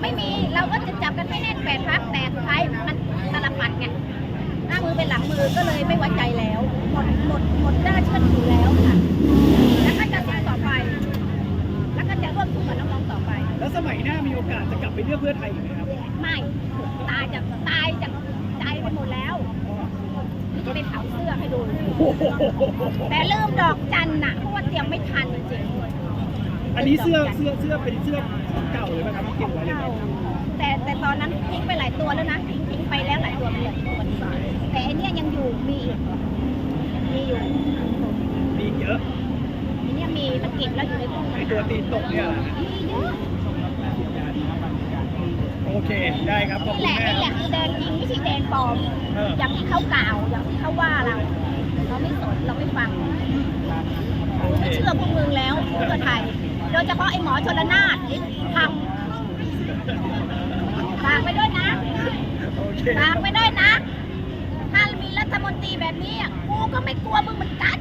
ไม่มีเราก็จะจับกันไม่แน่นแปดพักแต่สุดท้ายมันตลปัดไงหน้ามือเป็นหลังมือก็เลยไม่ไว้ใจแล้วหมดหมดหมดหน้าเชื่อถือแล้วค่ะแล้วก็จะสู้ต่อไป แล้วก็จะร่วมทุกข์กับน้องๆต่อไป แล้วสมัยหน้ามีโอกาสจะกลับไปเลือกเพื่อไทยอีกไหมครับไม่ตายจากตายจากใจไปหมดแล้วนี่จะไปเผาเสื้อให้ดูโอ้โหแต่ลืมดอกจันน่ะเพราะว่าเตรียมไม่ทันจริงๆอันนี้เสื้อเสื้อเสื้อเป็นเสื้อของเก่าเลยไหมครับที่เก็บไว้เลย ตัวแล้วนะทิ้งทิ้งไปแล้วหลายตัวเหมือนกันแต่อันเนี้ยยังอยู่มีอีกมีอยู่มีเยอะอันเนี้ยมีมันเก็บแล้วอยู่ในตู้ไอตัวตีนตกเนี่ยแหละมีเยอะโอเคได้ครับขอบนี่คุณแหละแม่นี่แหละคือแดงจริงไม่ใช่แดงปลอม เอออย่างที่เขากล่าวอย่างที่เขาว่าเรา เราไม่สนเราไม่ฟังกูไม่เชื่อพวกมึงแล้วเพื่อไทยโดยเฉพาะไอ้หมอชนละนานทำฝากไปด้วยนะ โอเค ฝากไม่ได้นะ ถ้ามีรัฐมนตรีแบบนี้กูก็ไม่กลัวมึงเหมือนกัน